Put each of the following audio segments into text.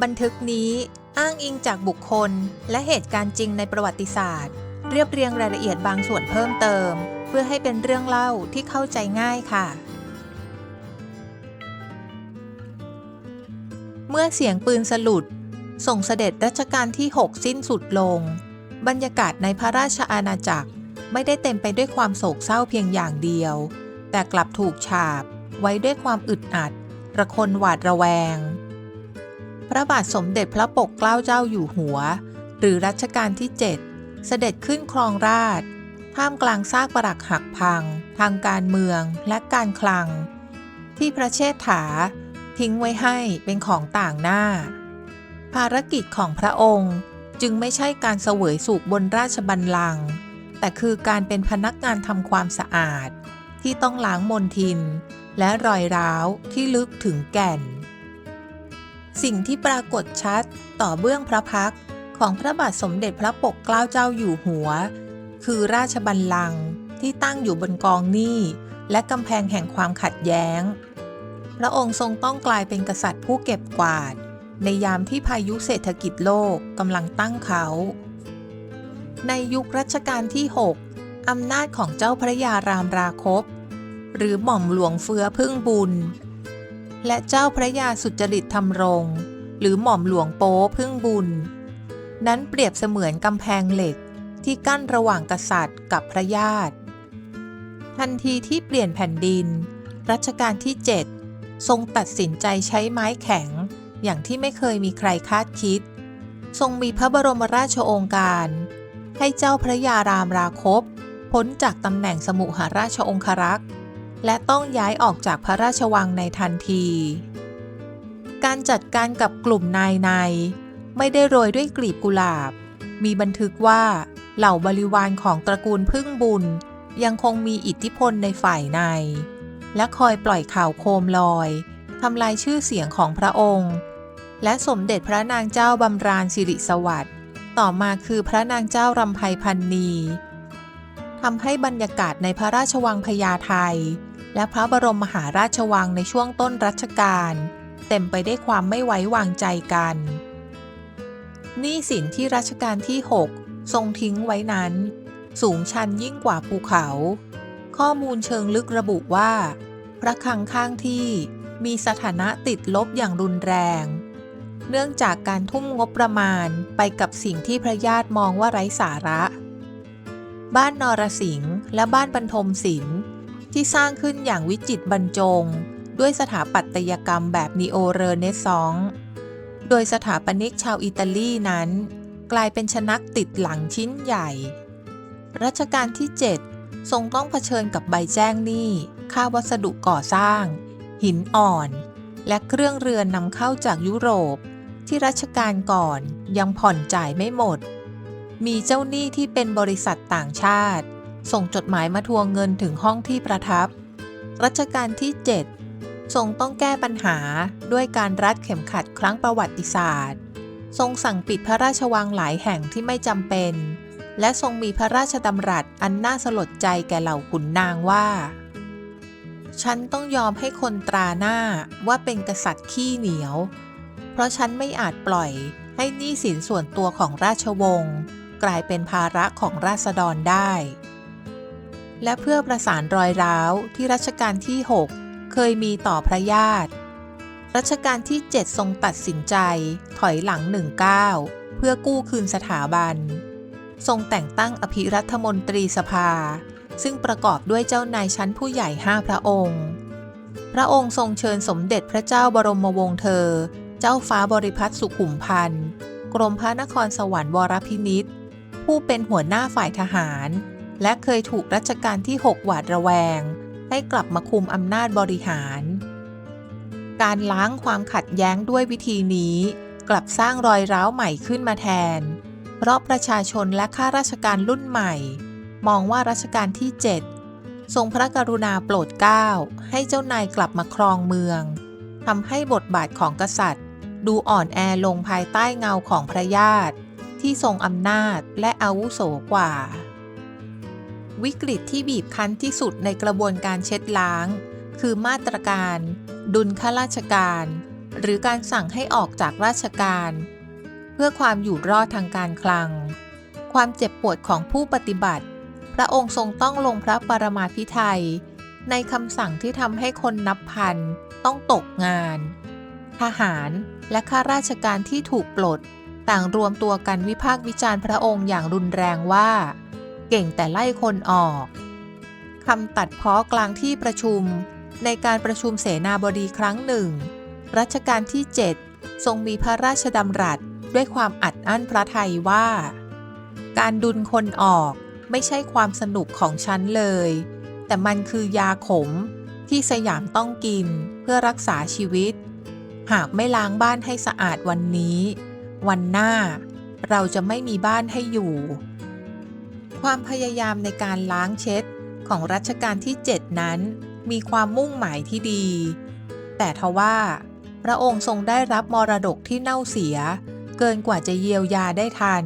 บันทึกนี้อ้างอิงจากบุคคล และเหตุการณ์จริงในประวัติศาสตร์ เรียบเรียงรายละเอียดบางส่วนเพิ่มเติม เพื่อให้เป็นเรื่องเล่าที่เข้าใจง่ายค่ะ เมื่อเสียงปืนสลุด ส่งเสด็จรัชกาลที่ 6 สิ้นสุดลง บรรยากาศในพระราชอาณาจักรไม่ได้เต็มไปด้วยความโศกเศร้าเพียงอย่างเดียว แต่กลับถูกฉาบไว้ด้วยความอึดอัด ระคนหวาดระแวง พระบาทสมเด็จพระปกเกล้าเจ้าอยู่หัว หรือรัชกาลที่ 7 เสด็จขึ้นครองราชท่ามกลางซากปรักหักพัง ทางการเมืองและการคลัง ที่พระเชษฐา ทิ้งไว้ให้เป็นของต่างหน้า ภารกิจของพระองค์จึงไม่ใช่การเสวยสุขบนราชบัลลังก์แต่คือการเป็นพนักงานทำความสะอาด ที่ต้องล้างมลทิน และรอยร้าวที่ลึกถึงแก่น สิ่งที่ปรากฏชัดต่อเบื้องพระพักของพระบาทสมเด็จพระปกเกล้าเจ้าอยู่หัว คือราชบัลลังก์ที่ตั้งอยู่บนกองหนี้ และกำแพงแห่งความขัดแย้ง พระองค์ทรงต้องกลายเป็นกษัตริย์ผู้เก็บกวาด ในยามที่พายุเศรษฐกิจโลกกำลังตั้งเขา ในยุครัชกาลที่ 6 อำนาจของเจ้าพระยารามราคบ หรือหม่อมหลวงเฟื้อพึ่งบุญ และเจ้าพระยาสุจริตธรรมรง หรือหม่อมหลวงโป๊พึ่งบุญ นั้นเปรียบเสมือนกำแพงเหล็กที่กั้นระหว่างกษัตริย์กับพระญาติทันทีที่เปลี่ยนแผ่นดิน รัชกาลที่ 7 ทรงตัดสินใจใช้ไม้แข็ง อย่างที่ไม่เคยมีใครคาดคิด ทรงมีพระบรมราชโองการ ให้เจ้าพระยารามราคบพ้นจากตำแหน่งสมุหราชองครักษ์ และต้องย้ายออกจากพระราชวังในทันที การจัดการกับกลุ่มนายใน ไม่ได้โรยด้วยกลีบกุหลาบ มีบันทึกว่าเหล่าบริวารของตระกูลพึ่งบุญ ยังคงมีอิทธิพลในฝ่ายใน และคอยปล่อยข่าวโคมลอยทำลายชื่อเสียงของพระองค์ และสมเด็จพระนางเจ้าบำราณสิริสวัสดิ์ต่อมาคือพระนางเจ้ารำไพพันนีทำให้บรรยากาศในพระราชวังพญาไท และพระบรมมหาราชวังในช่วงต้นรัชกาลเต็มไปได้วยความไม่ไว้วางใจกันหนี้สินที่รัชกาลที่ 6 ทรงทิ้งไว้นั้น สูงชันยิ่งกว่าภูเขา ข้อมูลเชิงลึกระบุว่า พระคลังข้างที่มีสถานะติดลบอย่างรุนแรง เนื่องจากการทุ่มงบประมาณไปกับสิ่งที่พระญาติมองว่าไร้สาระ บ้านนรสิงห์และบ้านบรรทมศิลป์ ที่สร้างขึ้นอย่างวิจิตรบรรจง ด้วยสถาปัตยกรรมแบบนีโอเรเนซองโดยสถาปนิกชาวอิตาลีนั้น กลายเป็นชนักติดหลังชิ้นใหญ่ รัชกาลที่ 7 ทรงต้องเผชิญกับใบแจ้งหนี้ค่าวัสดุก่อสร้าง หินอ่อน และเครื่องเรือนนำเข้าจากยุโรป ที่รัชกาลก่อนยังผ่อนจ่ายไม่หมด มีเจ้าหนี้ที่เป็นบริษัทต่างชาติ ส่งจดหมายมาทวงเงินถึงห้องที่ประทับ รัชกาลที่ 7 ทรงต้องแก้ปัญหาด้วยการรัดเข็มขัดครั้งประวัติศาสตร์ ทรงสั่งปิดพระราชวังหลายแห่งที่ไม่จำเป็น และทรงมีพระราชดำรัสอันน่าสลดใจแก่เหล่าขุนนางว่า ฉันต้องยอมให้คนตราหน้าว่าเป็นกษัตริย์ขี้เหนียว เพราะฉันไม่อาจปล่อยให้หนี้สินส่วนตัวของราชวงศ์กลายเป็นภาระของราษฎรได้ และเพื่อประสานรอยร้าวที่รัชกาลที่ 6 เคยมีต่อพระญาติ รัชกาลที่ 7 ทรงตัดสินใจ ถอยหลังหนึ่งก้าเพื่อกู้คืนสถาบัน ทรงแต่งตั้งอภิรัฐมนตรีสภา ซึ่งประกอบด้วยเจ้านายชั้นผู้ใหญ่ห้าพระองค์ พระองค์ทรงเชิญสมเด็จพระเจ้าบรมวงศ์เธอ เจ้าฟ้าบริพัตรสุขุมพันธ์ กรมพระนครสวรรค์วรพินิษฐ์ผู้เป็นหัวหน้าฝ่ายทหาร และเคยถูกรัชกาลที่ 6 หวาดระแวง ให้กลับมาคุมอำนาจบริหาร การล้างความขัดแย้งด้วยวิธีนี้กลับสร้างรอยร้าวใหม่ขึ้นมาแทน เพราะประชาชนและข้าราชการรุ่นใหม่ มองว่ารัชกาลที่ 7 ทรงพระกรุณาโปรดเกล้าให้เจ้านายกลับมาครองเมืองทำให้บทบาทของกษัตริย์ ดูอ่อนแอลงภายใต้เงาของพระญาติที่ทรงอำนาจและอาวุโสกว่า วิกฤตที่บีบคั้นที่สุดในกระบวนการเช็ดล้าง คือมาตรการ ดุลข้าราชการ หรือการสั่งให้ออกจากราชการ เพื่อความอยู่รอดทางการคลัง ความเจ็บปวดของผู้ปฏิบัติ พระองค์ทรงต้องลงพระปรมาภิไธยในคำสั่งที่ทำให้คนนับพันต้องตกงาน ทหารและข้าราชการที่ถูกปลด ต่างรวมตัวกันวิพากษ์วิจารณ์พระองค์อย่างรุนแรงว่า เก่งแต่ไล่คนออกคำตัดพ้อกลางที่ประชุม ในการประชุมเสนาบดีครั้งหนึ่ง รัชกาลที่ 7 ทรงมีพระราชดำรัสด้วยความอัดอั้นพระทัยว่า การดุลคนออกไม่ใช่ความสนุกของฉันเลย แต่มันคือยาขมที่สยามต้องกินเพื่อรักษาชีวิต หากไม่ล้างบ้านให้สะอาดวันนี้ วันหน้าเราจะไม่มีบ้านให้อยู่ ความพยายามในการล้างเช็ดของรัชกาลที่ 7 นั้น มีความมุ่งหมายที่ดี แต่ทว่า พระองค์ทรงได้รับมรดกที่เน่าเสีย เกินกว่าจะเยียวยาได้ทัน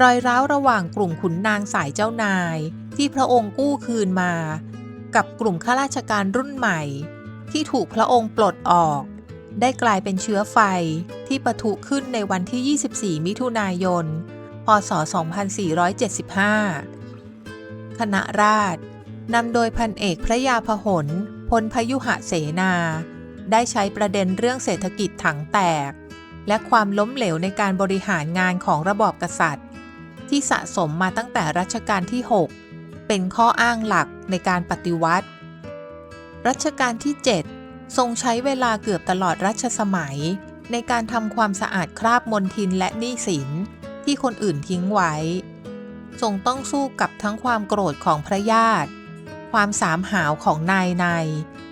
รอยร้าวระหว่างกลุ่มขุนนางสายเจ้านาย ที่พระองค์กู้คืนมา กับกลุ่มข้าราชการรุ่นใหม่ ที่ถูกพระองค์ปลดออก ได้กลายเป็นเชื้อไฟที่ปะทุขึ้นในวันที่ 24 มิถุนายน พศ 2475 คณะราษฎรนำโดยพันเอกพระยาพหลพลพยุหะเสนา ได้ใช้ประเด็นเรื่องเศรษฐกิจถังแตก และความล้มเหลวในการบริหารงานของระบอบกษัตริย์ ที่สะสมมาตั้งแต่รัชกาลที่ 6 เป็นข้ออ้างหลักในการปฏิวัติ รัชกาลที่ 7 ทรงใช้เวลาเกือบตลอดรัชสมัย ในการทำความสะอาดคราบมลทินและหนี้สิน ที่คนอื่นทิ้งไว้ ทรงต้องสู้กับทั้งความโกรธของพระญาติ ความสามหาวของนายใน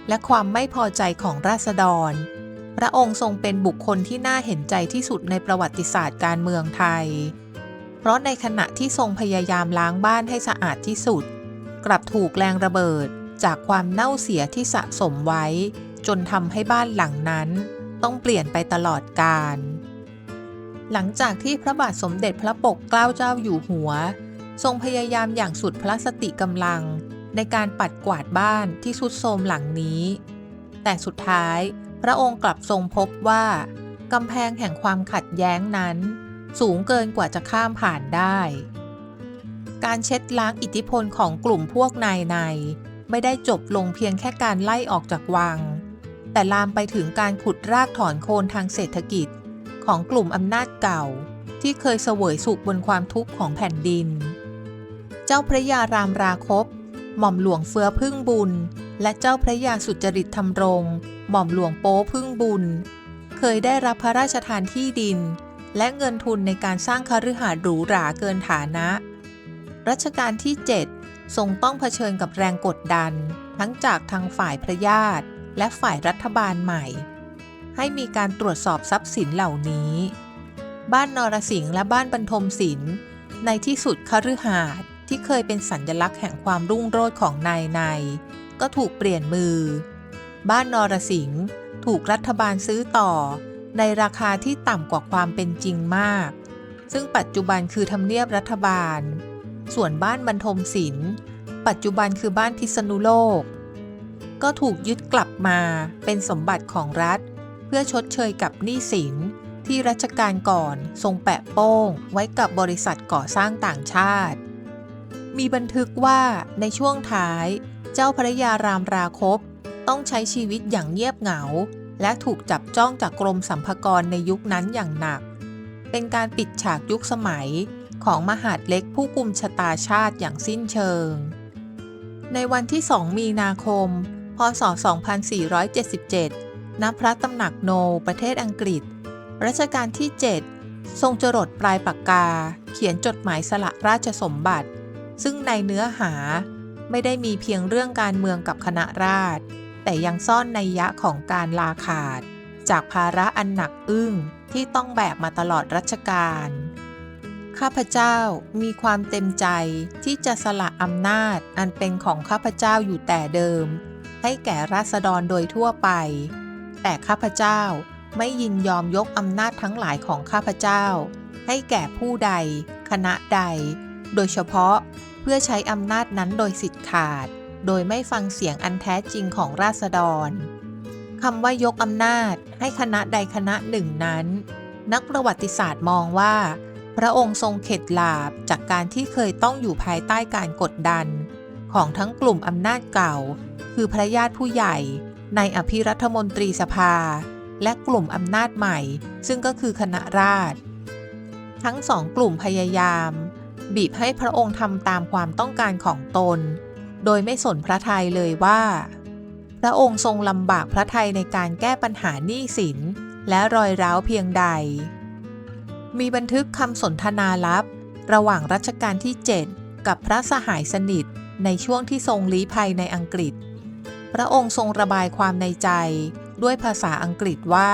และความไม่พอใจของราษฎร พระองค์ทรงเป็นบุคคลที่น่าเห็นใจที่สุดในประวัติศาสตร์การเมืองไทย เพราะในขณะที่ทรงพยายามล้างบ้านให้สะอาดที่สุด กลับถูกแรงระเบิดจากความเน่าเสียที่สะสมไว้ จนทำให้บ้านหลังนั้น ต้องเปลี่ยนไปตลอดกาล หลังจากที่พระบาทสมเด็จพระปกเกล้าเจ้าอยู่หัว ทรงพยายามอย่างสุดพระสติกำลัง ในการปัดกวาดบ้านที่สุดโทรมหลังนี้ แต่สุดท้ายพระองค์กลับทรงพบว่ากำแพงแห่งความขัดแย้งนั้น สูงเกินกว่าจะข้ามผ่านได้ การเช็ดล้างอิทธิพลของกลุ่มพวกนายในไม่ได้จบลงเพียงแค่การไล่ออกจากวัง แต่ลามไปถึงการขุดรากถอนโคนทางเศรษฐกิจ ของกลุ่มอำนาจเก่า ที่เคยเสวยสุขบนความทุกข์ของแผ่นดิน เจ้าพระยารามราคบ หม่อมหลวงเฟื้อพึ่งบุญ และเจ้าพระยาสุจริตธรรมรง หม่อมหลวงโป๊พึ่งบุญ เคยได้รับพระราชทานที่ดิน และเงินทุนในการสร้างคฤหาสน์หรูหราเกินฐานะ รัชกาลที่ 7 ทรงต้องเผชิญกับแรงกดดัน ทั้งจากทางฝ่ายพระญาติและฝ่ายรัฐบาลใหม่ ให้มีการตรวจสอบทรัพย์สินเหล่านี้ บ้านนรสิงห์และบ้านบรรทมศิลป์ในที่สุดคฤหาสน์ที่เคยเป็นสัญลักษณ์แห่งความรุ่งโรจน์ของนายใน ก็ถูกเปลี่ยนมือ บ้านนรสิงห์ถูกรัฐบาลซื้อต่อ ในราคาที่ต่ำกว่าความเป็นจริงมาก ซึ่งปัจจุบันคือทำเนียบรัฐบาล ส่วนบ้านบรรทมศิลป์ปัจจุบันคือบ้านพิษณุโลก ก็ถูกยึดกลับมาเป็นสมบัติของรัฐ พื่อชดเชยกับหนี้สิน ที่รัชกาลก่อนทรงแปะโป้ง ไว้กับบริษัทก่อสร้างต่างชาติ มีบันทึกว่าในช่วงท้าย เจ้าพระยารามราคบ ต้องใช้ชีวิตอย่างเงียบเหงา และถูกจับจ้องจากกรมสัมภากรในยุคนั้นอย่างหนัก เป็นการปิดฉากยุคสมัยของมหาดเล็กผู้กุมชะตาชาติอย่างสิ้นเชิง ในวันที่ 2 มีนาคม พศ 2477 ณพระตำหนักโนประเทศอังกฤษ รัชกาลที่ 7 ทรงจรดปลายปากกา เขียนจดหมายสละราชสมบัติ ซึ่งในเนื้อหาไม่ได้มีเพียงเรื่องการเมืองกับคณะราษฎรแต่ยังซ่อนในยยะของการลาขาด จากภาระอันหนักอึ้งที่ต้องแบกมาตลอดรัชกาลข้าพเจ้ามีความเต็มใจที่จะสละอำนาจอันเป็นของข้าพเจ้าอยู่แต่เดิม ให้แก่ราษฎรโดยทั่วไป แต่ข้าพเจ้าไม่ยินยอมยกอำนาจทั้งหลายของข้าพเจ้า ให้แก่ผู้ใด คณะใด โดยเฉพาะเพื่อใช้อำนาจนั้นโดยสิทธิ์ขาด โดยไม่ฟังเสียงอันแท้จริงของราษฎรคำว่ายกอำนาจให้คณะใดคณะหนึ่งนั้น นักประวัติศาสตร์มองว่า พระองค์ทรงเข็ดหลาบจากการที่เคยต้องอยู่ภายใต้การกดดัน ของทั้งกลุ่มอำนาจเก่า คือพระญาติผู้ใหญ่ ในอภิรัฐมนตรีสภา และกลุ่มอำนาจใหม่ ซึ่งก็คือคณะราษฎรทั้งสองกลุ่มพยายาม บีบให้พระองค์ทำตามความต้องการของตน โดยไม่สนพระทัยเลยว่า พระองค์ทรงลำบากพระทัยในการแก้ปัญหาหนี้สิน และรอยร้าวเพียงใด มีบันทึกคำสนทนาลับ ระหว่างรัชกาลที่ 7 กับพระสหายสนิทในช่วงที่ทรงลี้ภัยในอังกฤษ พระองค์ทรงระบายความในใจด้วยภาษาอังกฤษว่า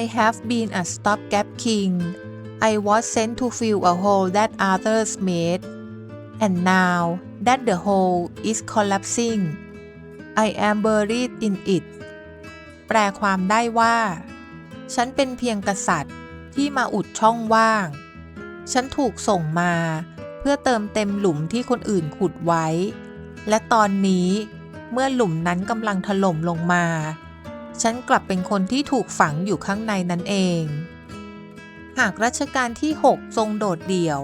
I have been a stopgap king I was sent to fill a hole that others made and now that the hole is collapsing I am buried in it แปลความได้ว่า ฉันเป็นเพียงกษัตริย์ที่มาอุดช่องว่าง ฉันถูกส่งมาเพื่อเติมเต็มหลุมที่คนอื่นขุดไว้ และตอนนี้ เมื่อหลุมนั้นกำลังถล่มลงมา ฉันกลับเป็นคนที่ถูกฝังอยู่ข้างในนั้นเอง หากรัชกาลที่ 6 ทรงโดดเดี่ยว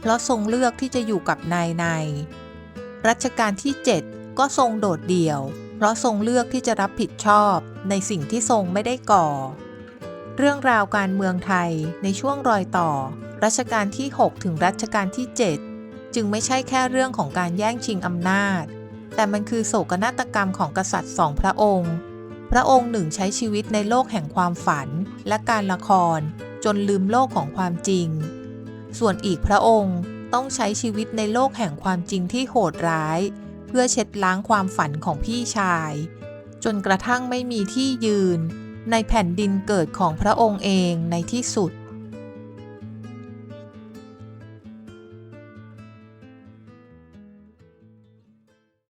เพราะทรงเลือกที่จะอยู่กับนายใน รัชกาลที่ 7 ก็ทรงโดดเดี่ยว เพราะทรงเลือกที่จะรับผิดชอบในสิ่งที่ทรงไม่ได้ก่อ เรื่องราวการเมืองไทยในช่วงรอยต่อ รัชกาลที่ 6 ถึงรัชกาลที่ 7 จึงไม่ใช่แค่เรื่องของการแย่งชิงอำนาจ แต่มันคือโศกนาฏกรรมของกษัตริย์สองพระองค์ พระองค์หนึ่งใช้ชีวิตในโลกแห่งความฝันและการละคร จนลืมโลกของความจริง ส่วนอีกพระองค์ต้องใช้ชีวิตในโลกแห่งความจริงที่โหดร้าย เพื่อเช็ดล้างความฝันของพี่ชาย จนกระทั่งไม่มีที่ยืน ในแผ่นดินเกิดของพระองค์เองในที่สุด